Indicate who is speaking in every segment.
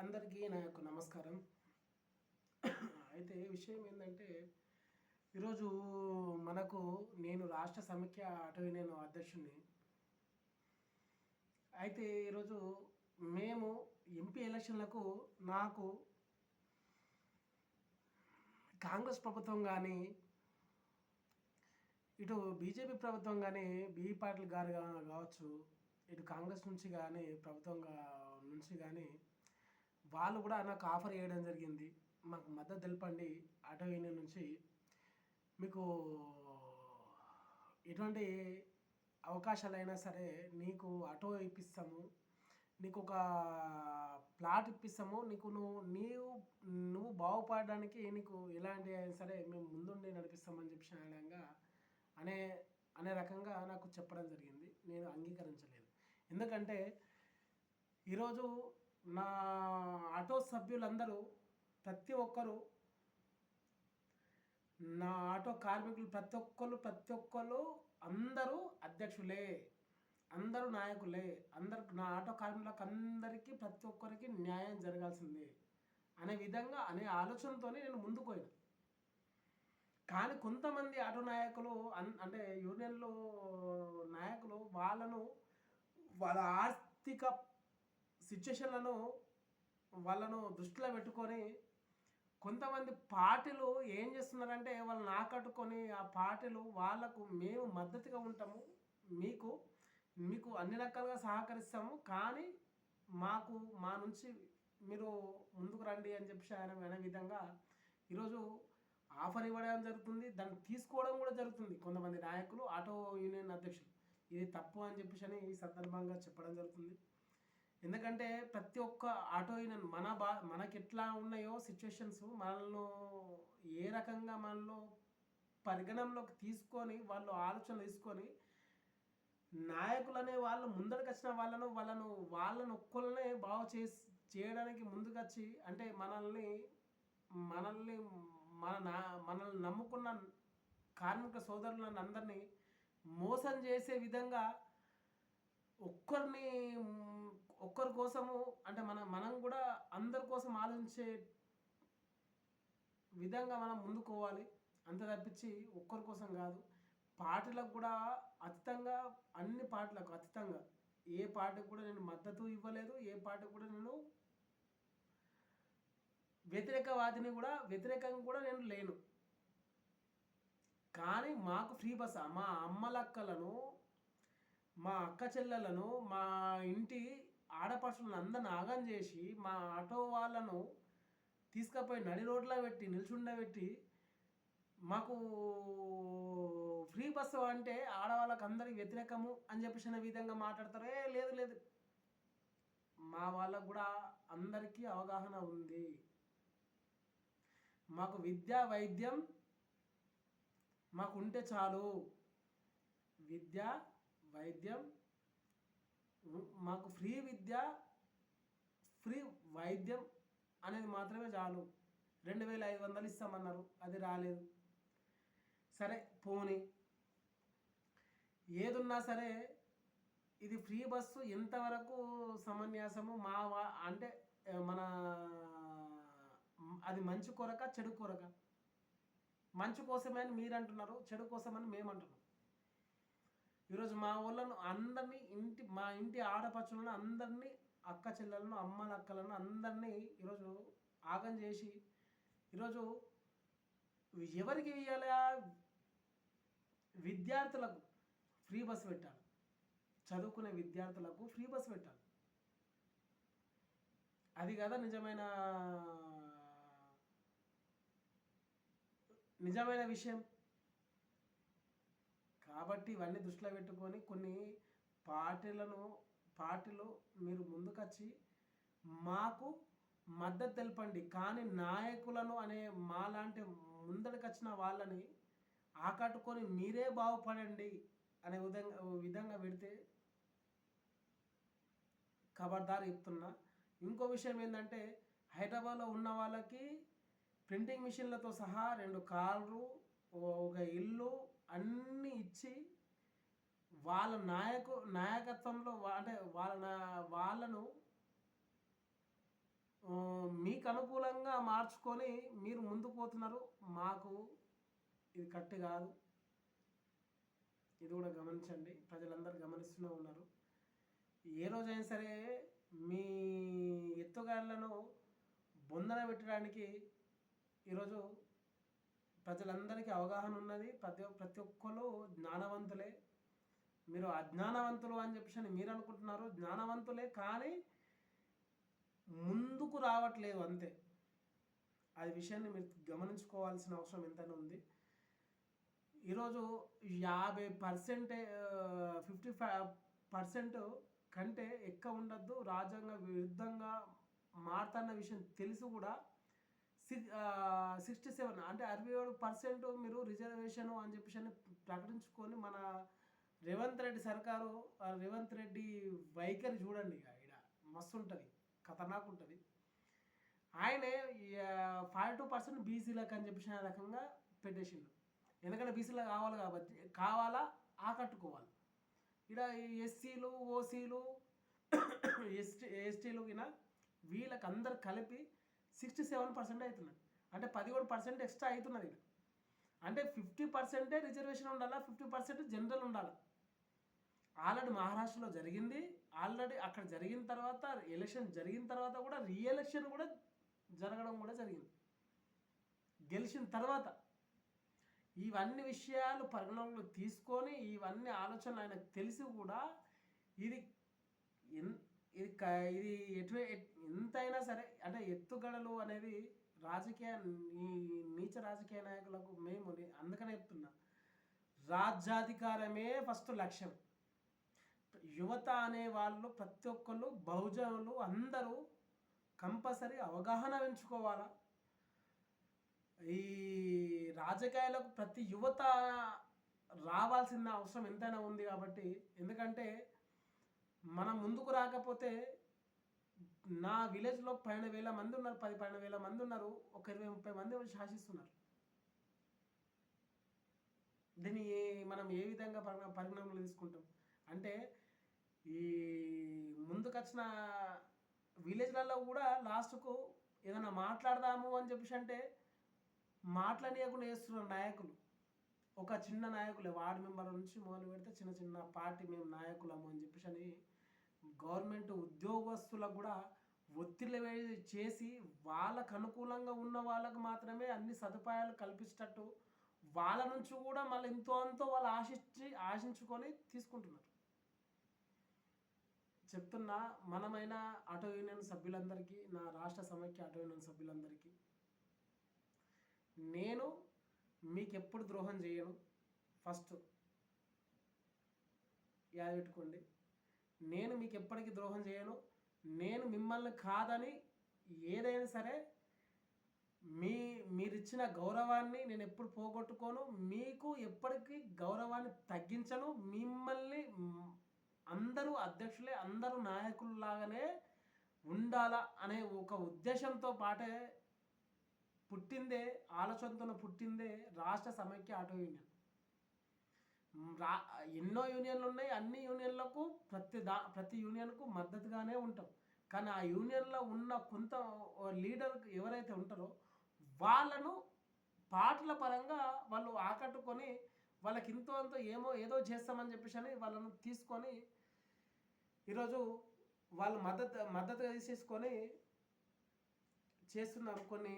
Speaker 1: అందరికీ నా యొక్క నమస్కారం. అయితే విషయం ఏంటంటే ఈరోజు మనకు నేను రాష్ట్ర సమైక్య అటవీ నేను అధ్యక్షుడిని అయితే ఈరోజు మేము ఎంపీ ఎలక్షన్లకు నాకు కాంగ్రెస్ ప్రభుత్వం కానీ ఇటు బీజేపీ ప్రభుత్వం కానీ బీ పాటిల్ గారు కావచ్చు ఇటు కాంగ్రెస్ నుంచి కానీ ప్రభుత్వం నుంచి కానీ వాళ్ళు కూడా నాకు ఆఫర్ చేయడం జరిగింది. మాకు మద్దతు తెలపండి. ఆటో యూనియన్ నుంచి మీకు ఎటువంటి అవకాశాలైనా సరే నీకు ఆటో ఇప్పిస్తాము. నీకు ఒక ప్లాట్ ఇప్పిస్తాము. నీకు నువ్వు నీవు నువ్వు బాగుపడడానికి నీకు ఎలాంటి అయినా సరే మేము ముందుండి నడిపిస్తామని చెప్పి అనగా అనే అనే రకంగా నాకు చెప్పడం జరిగింది. నేను అంగీకరించలేదు. ఎందుకంటే ఈరోజు నా ఆటో సభ్యులందరూ ప్రతి ఒక్కరు నా ఆటో కార్మికులు ప్రతి ఒక్కరు ప్రతి ఒక్కరు అందరూ అధ్యక్షులే అందరూ నాయకులే అందరు నా ఆటో కార్మికులకు అందరికీ ప్రతి ఒక్కరికి న్యాయం జరగాల్సిందే అనే విధంగా అనే ఆలోచనతోనే నేను ముందుకు పోయినా. కానీ కొంతమంది ఆటో నాయకులు అన్ అంటే యూనియన్లో నాయకులు వాళ్ళను వాళ్ళ ఆర్థిక సిచ్యుయేషన్లను వాళ్ళను దృష్టిలో పెట్టుకొని కొంతమంది పార్టీలు ఏం చేస్తున్నారంటే వాళ్ళని ఆకట్టుకొని ఆ పార్టీలు వాళ్ళకు మేము మద్దతుగా ఉంటాము మీకు మీకు అన్ని రకాలుగా సహకరిస్తాము కానీ మాకు మా నుంచి మీరు ముందుకు రండి అని చెప్పి ఆయన అనే విధంగా ఈరోజు ఆఫర్ ఇవ్వడం జరుగుతుంది. దాన్ని తీసుకోవడం కూడా జరుగుతుంది. కొంతమంది నాయకులు ఆటో యూనియన్ అధ్యక్షులు ఇది తప్పు అని చెప్పేసి అని ఈ సందర్భంగా చెప్పడం జరుగుతుంది. ఎందుకంటే ప్రతి ఒక్క ఆటో యూనియన్ మన బా మనకి ఎట్లా ఉన్నాయో సిచ్యువేషన్స్ మనల్ని ఏ రకంగా మనలో పరిగణంలోకి తీసుకొని వాళ్ళు ఆలోచన తీసుకొని నాయకులు అనే వాళ్ళు ముందరికి వచ్చిన వాళ్ళను వాళ్ళను వాళ్ళను ఒక్కళ్ళనే బాగు చేసి చేయడానికి ముందుకొచ్చి అంటే మనల్ని మనల్ని మన నా మనల్ని నమ్ముకున్న కార్మిక సోదరులను అందరినీ మోసం చేసే విధంగా ఒక్కరిని ఒక్కరి కోసము అంటే మన మనం కూడా అందరి కోసం ఆలోచించే విధంగా మనం ముందుకోవాలి. అంత తప్పించి ఒక్కరి కోసం కాదు. పార్టీలకు కూడా అతీతంగా అన్ని పార్టీలకు అతీతంగా. ఏ పార్టీకి కూడా నేను మద్దతు ఇవ్వలేదు. ఏ పార్టీకి కూడా నేను వ్యతిరేకవాదిని కూడా వ్యతిరేకంగా కూడా నేను లేను. కానీ మాకు ఫ్రీ బస్ మా అమ్మలక్కలను మా అక్క చెల్లెలను మా ఇంటి ఆడపడుచులను అందరిని ఆగం చేసి మా ఆటో వాళ్ళను తీసుకుపోయి నడి రోడ్లో పెట్టి నిల్చుండబెట్టి మాకు ఫ్రీ బస్సు అంటే ఆడవాళ్ళకి అందరికి వ్యతిరేకము అని చెప్పేసి విధంగా మాట్లాడతారే. లేదు లేదు. మా వాళ్ళకు కూడా అందరికీ అవగాహన ఉంది. మాకు విద్య వైద్యం మాకు ఉంటే చాలు. విద్య వైద్యం మాకు ఫ్రీ విద్య ఫ్రీ వైద్యం అనేది మాత్రమే చాలు. రెండు వేల ఐదు వందలు ఇస్తామన్నారు. అది రాలేదు. సరే పోనీ. ఏదున్నా సరే ఇది ఫ్రీ బస్సు ఎంతవరకు సమన్యాసము? మా వా అంటే మన అది మంచి కొరక చెడు కొరక. మంచి కోసమే అని మీరు అంటున్నారు చెడు కోసమని మేము అంటున్నాం ఈరోజు మా వాళ్ళను అందరినీ ఇంటి మా ఇంటి ఆడపచ్చులను అందరినీ అక్క చెల్లెలను అమ్మల అక్కలను అందరినీ ఈరోజు ఆగం చేసి ఈరోజు ఎవరికి ఇవ్వాలి విద్యార్థులకు ఫ్రీ బస్ పెట్టాలి. చదువుకునే విద్యార్థులకు ఫ్రీ బస్ పెట్టాలి. అది కదా నిజమైన నిజమైన విషయం. కాబట్టి ఇవన్నీ దృష్టిలో పెట్టుకొని కొన్ని పార్టీలను పార్టీలు మీరు ముందుకొచ్చి మాకు మద్దతు తెలపండి. కానీ నాయకులను అనే మాలాంటి ముందడికొచ్చిన వాళ్ళని ఆకట్టుకొని మీరే బాగుపడండి అనే విధంగా విధంగా పెడితే ఖబర్దారు చెప్తున్నా. ఇంకో విషయం ఏంటంటే హైదరాబాద్లో ఉన్న వాళ్ళకి ప్రింటింగ్ మిషన్లతో సహా రెండు కార్లు ఇచ్చి వాళ్ళ నాయకు నాయకత్వంలో అంటే వాళ్ళ నా వాళ్ళను మీకు అనుకూలంగా మార్చుకొని మీరు ముందుకు పోతున్నారు మాకు ఇది కరెక్ట్ కాదు. ఇది కూడా గమనించండి. ప్రజలందరూ గమనిస్తూనే ఉన్నారు. ఏ రోజైనా సరే మీ ఎత్తుగాళ్ళను బొందన పెట్టడానికి ఈరోజు ప్రజలందరికీ అవగాహన ఉన్నది. ప్రతి ప్రతి ఒక్కరు జ్ఞానవంతులే. మీరు అజ్ఞానవంతులు అని చెప్పేసి మీరు అనుకుంటున్నారు. జ్ఞానవంతులే కానీ ముందుకు రావట్లేదు అంతే. అది విషయాన్ని మీరు గమనించుకోవాల్సిన అవసరం ఎంతైనా ఉంది. ఈరోజు యాభై పర్సెంటే ఫిఫ్టీ ఫైవ్ పర్సెంట్ కంటే ఎక్కువ ఉండద్దు. రాజ్యాంగ విరుద్ధంగా మారుతున్న విషయం తెలిసి కూడా. సిక్స్టీ సెవెన్ అంటే అరవై ఏడు పర్సెంట్ మీరు రిజర్వేషన్ అని చెప్పేసి ప్రకటించుకొని మన రేవంత్ రెడ్డి సర్కారు రేవంత్ రెడ్డి వైఖరి చూడండి ఇక ఇక్కడ మస్తు ఉంటుంది ఖతర్నాక్ ఉంటుంది. ఆయనే ఫైవ్ టూ పర్సెంట్ బీసీలకు అని చెప్పేసి రకంగా పెట్టేసిండు. ఎందుకంటే బీసీలో కావాలి కాబట్టి కావాలా ఆకట్టుకోవాలి. ఇక్కడ ఎస్సీలు ఓసీలు ఎస్టీ ఎస్టీలు ఇలా వీళ్ళకి అందరు కలిపి సిక్స్టీ సెవెన్ పర్సెంట్ అవుతున్నాడు అంటే పదిహేడు పర్సెంట్ ఎక్స్ట్రా అవుతున్నది ఇక్కడ. అంటే ఫిఫ్టీ పర్సెంటే రిజర్వేషన్ ఉండాలా? ఫిఫ్టీ పర్సెంట్ జనరల్ ఉండాలి? ఆల్రెడీ మహారాష్ట్రలో జరిగింది. ఆల్రెడీ అక్కడ జరిగిన తర్వాత ఎలక్షన్ జరిగిన తర్వాత కూడా రీఎలక్షన్ కూడా జరగడం కూడా జరిగింది. గెలిచిన తర్వాత ఇవన్నీ విషయాలు పరిగణనలో తీసుకొని ఇవన్నీ ఆలోచనలు ఆయనకు తెలిసి కూడా ఇది ఎన్ ఇది ఇది ఎటు ఎంతైనా సరే అంటే ఎత్తుగడలు అనేది రాజకీయ ఈ నీచ రాజకీయ నాయకులకు మేము అందుకనే చెప్తున్నా. రాజ్యాధికారమే ఫస్ట్ లక్ష్యం. యువత అనే వాళ్ళు ప్రతి ఒక్కళ్ళు బహుజనులు అందరూ కంపల్సరీ అవగాహన పెంచుకోవాలా. ఈ రాజకీయాలకు ప్రతి యువత రావాల్సిన అవసరం ఎంతైనా ఉంది కాబట్టి ఎందుకంటే మనం ముందుకు రాకపోతే నా విలేజ్లో పన్నెండు వేల మంది ఉన్నారు పది పన్నెండు వేల మంది ఉన్నారు ఒక ఇరవై ముప్పై మంది శాసిస్తున్నారు. దీన్ని మనం ఏ విధంగా పరిగణ పరిగణనలో తీసుకుంటాం? అంటే ఈ ముందుకొచ్చిన విలేజ్లలో కూడా లాస్ట్కు ఏదైనా మాట్లాడదాము అని చెప్పేసి అంటే మాట్లాడనీయకుండా వేస్తున్న నాయకులు. ఒక చిన్న నాయకులే వార్డు మెంబర్ నుంచి మొదలు పెడితే చిన్న చిన్న పార్టీ మేము నాయకులము అని చెప్పేసి అని గవర్నమెంట్ ఉద్యోగస్తులకు కూడా ఒత్తిడి చేసి వాళ్ళకు అనుకూలంగా ఉన్న వాళ్ళకు మాత్రమే అన్ని సదుపాయాలు కల్పించేటట్టు వాళ్ళ నుంచి కూడా మళ్ళీ ఎంతో అంతో వాళ్ళు ఆశించి ఆశించుకొని తీసుకుంటున్నారు. చెప్తున్నా మనమైన ఆటో యూనియన్ సభ్యులందరికీ నా రాష్ట్ర సమైక్య ఆటో యూనియన్ సభ్యులందరికీ నేను మీకు ఎప్పుడు ద్రోహం చేయను. ఫస్ట్ యాద పెట్టుకోండి. నేను మీకు ఎప్పటికీ ద్రోహం చేయను. నేను మిమ్మల్ని కాదని ఏదైనా సరే మీ మీరిచ్చిన గౌరవాన్ని నేను ఎప్పుడు పోగొట్టుకోను. మీకు ఎప్పటికీ గౌరవాన్ని తగ్గించను. మిమ్మల్ని అందరూ అధ్యక్షులే అందరూ నాయకుల్లాగానే ఉండాలా అనే ఒక ఉద్దేశంతో పాటే పుట్టిందే ఆలోచనతో పుట్టిందే రాష్ట్ర సమైక్య ఆటో యూనియన్. రా ఎన్నో యూనియన్లు ఉన్నాయి అన్ని యూనియన్లకు ప్రతి దా ప్రతి యూనియన్కు మద్దతుగానే ఉంటాం. కానీ ఆ యూనియన్లో ఉన్న కొంత లీడర్ ఎవరైతే ఉంటారో వాళ్ళను పాటల పరంగా వాళ్ళు ఆకట్టుకొని వాళ్ళకి ఇంతో అంతో ఏమో ఏదో చేస్తామని చెప్పేసి అని వాళ్ళను తీసుకొని ఈరోజు వాళ్ళు మద్దతు మద్దతుగా తీసేసుకొని చేస్తున్నారు. కొన్ని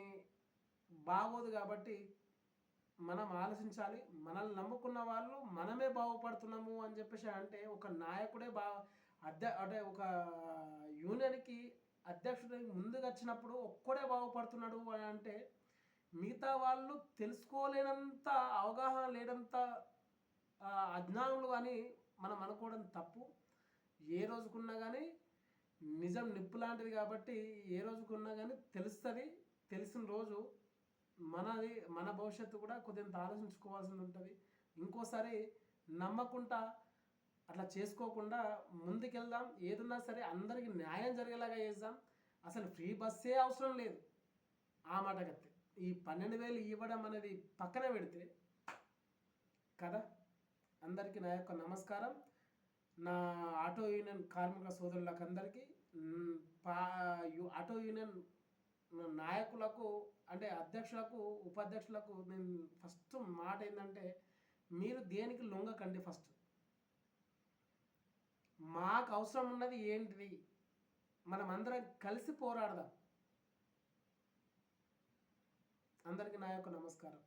Speaker 1: బాగోదు కాబట్టి మనం ఆలోచించాలి మనల్ని నమ్ముకున్న వాళ్ళు మనమే బాగుపడుతున్నాము అని చెప్పేసి అంటే ఒక నాయకుడే బా అధ్య అంటే ఒక యూనియన్కి అధ్యక్షుడు ముందుకు వచ్చినప్పుడు ఒక్కడే బాగుపడుతున్నాడు అని అంటే మిగతా వాళ్ళు తెలుసుకోలేనంత అవగాహన లేనంత అజ్ఞానులు అని మనం అనుకోవడం తప్పు. ఏ రోజుకున్నా కానీ నిజం నిప్పు లాంటిది కాబట్టి ఏ రోజుకున్నా కానీ తెలుస్తుంది. తెలిసిన రోజు మనది మన భవిష్యత్తు కూడా కొద్దిగా ఆలోచించుకోవాల్సి ఉంటుంది ఇంకోసారి నమ్మకుండా అట్లా చేసుకోకుండా ముందుకెళ్దాం. ఏదున్నా సరే అందరికి న్యాయం జరిగేలాగా చేద్దాం. అసలు ఫ్రీ బస్సే అవసరం లేదు. ఆ మాట కత్తి ఈ పన్నెండు వేలు ఇవ్వడం అనేది పక్కన పెడితే కదా? అందరికీ నా యొక్క నమస్కారం. నా ఆటో యూనియన్ కార్మిక సోదరులకు అందరికీ ఆటో యూనియన్ నాయకులకు అంటే అధ్యక్షులకు ఉపాధ్యక్షులకు నేను ఫస్ట్ మాట ఏంటంటే మీరు దేనికి లొంగకండి ఫస్ట్? మాకు అవసరం ఉన్నది ఏంటిది? మనం అందరం కలిసి పోరాడదాం. అందరికీ నా యొక్క నమస్కారం.